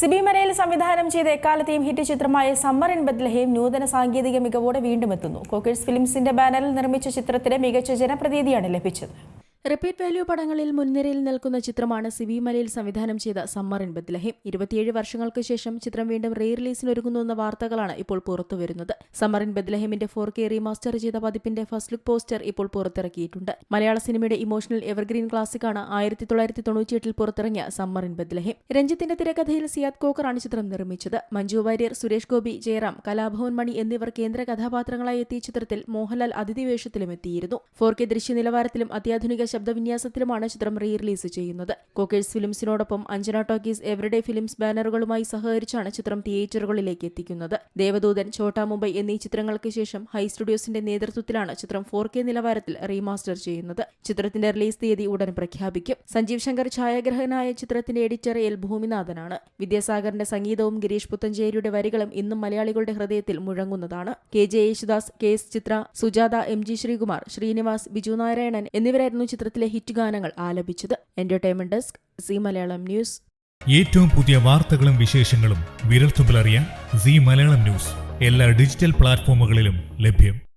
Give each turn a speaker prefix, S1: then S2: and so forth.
S1: സിബി മലയിൽ സംവിധാനം ചെയ്ത എക്കാലത്തെയും ഹിറ്റ് ചിത്രമായ സമ്മർ ഇൻ ബദ്ലഹേം നൂതന സാങ്കേതിക മികവോടെ വീണ്ടും എത്തുന്നു. കോക്കേഴ്സ് ഫിലിംസിന്റെ ബാനറിൽ നിർമ്മിച്ച ചിത്രത്തിന് മികച്ച ജനപ്രതീതിയാണ് ലഭിച്ചത്.
S2: റിപ്പീറ്റ് വാല്യൂ പടങ്ങളിൽ മുൻനിരയിൽ നിൽക്കുന്ന ചിത്രമാണ് സിബി മലയിൽ സംവിധാനം ചെയ്ത സമ്മർ ഇൻ ബത്ലഹിം ഇരുപത്തിയേഴ് വർഷങ്ങൾക്ക് ശേഷം ചിത്രം വീണ്ടും റീ റിലീസിന് ഒരുങ്ങുന്നുവെന്ന വാർത്തകളാണ് ഇപ്പോൾ പുറത്തുവരുന്നത്. സമ്മർ ഇൻ ബത്ലഹിമിന്റെ ഫോർ കെ റീമാസ്റ്റർ ചെയ്ത പതിപ്പിന്റെ ഫസ്റ്റ് ലുക്ക് പോസ്റ്റർ ഇപ്പോൾ പുറത്തിറക്കിയിട്ടുണ്ട്. മലയാള സിനിമയുടെ ഇമോഷണൽ എവർഗ്രീൻ ക്ലാസിക്കാണ് ആയിരത്തി തൊള്ളായിരത്തി തൊണ്ണൂറ്റിയെട്ടിൽ പുറത്തിറങ്ങിയ സമ്മർ ഇൻ ബത്ലഹിം രഞ്ജിത്തിന്റെ തിരക്കഥയിൽ സിയാദ് കോക്കറാണ് ചിത്രം നിർമ്മിച്ചത്. മഞ്ജു വാര്യർ സുരേഷ് ഗോപി ജയറാം കലാഭവൻ മണി എന്നിവർ കേന്ദ്ര കഥാപാത്രങ്ങളായി എത്തിയ ചിത്രത്തിൽ മോഹൻലാൽ അതിഥി വേഷത്തിലും എത്തിയിരുന്നു. ഫോർ കെ ദൃശ്യ നിലവാരത്തിലും അത്യാധുനിക ശബ്ദവിന്യാസത്തിലുമാണ് ചിത്രം റീ റിലീസ് ചെയ്യുന്നത്. കോക്കേഴ്സ് ഫിലിംസിനോടൊപ്പം അഞ്ജന ടോക്കീസ് എവറിഡേ ഫിലിംസ് ബാനറുകളുമായി സഹകരിച്ചാണ് ചിത്രം തിയേറ്ററുകളിലേക്ക് എത്തിക്കുന്നത്. ദേവദൂതൻ ഛോട്ടാ മുംബൈ എന്നീ ചിത്രങ്ങൾക്ക് ശേഷം ഹൈ സ്റ്റുഡിയോസിന്റെ നേതൃത്വത്തിലാണ് ചിത്രം ഫോർ കെ നിലവാരത്തിൽ റീമാസ്റ്റർ ചെയ്യുന്നത്. ചിത്രത്തിന്റെ റിലീസ് തീയതി ഉടൻ പ്രഖ്യാപിക്കും. സഞ്ജീവ് ശങ്കർ ഛായാഗ്രഹനായ ചിത്രത്തിന്റെ എഡിറ്റർ എൽ ഭൂമിനാഥനാണ്. വിദ്യാസാഗറിന്റെ സംഗീതവും ഗിരീഷ് പുത്തഞ്ചേരിയുടെ വരികളും ഇന്നും മലയാളികളുടെ ഹൃദയത്തിൽ മുഴങ്ങുന്നതാണ്. K J Yesudas K S Chithra Sujatha M G Sreekumar Srinivas Biju Narayanan എന്നിവരായിരുന്നു ചിത്രത്തിലെ ഹിറ്റ് ഗാനങ്ങൾ ആലപിച്ചത് entertainment desk Zee Malayalam news.
S3: ഏറ്റവും പുതിയ വാർത്തകളും വിശേഷങ്ങളും വിരൽത്തുമ്പിൽ അറിയാൻ സി മലയാളം ന്യൂസ് എല്ലാ ഡിജിറ്റൽ പ്ലാറ്റ്ഫോമുകളിലും ലഭ്യം.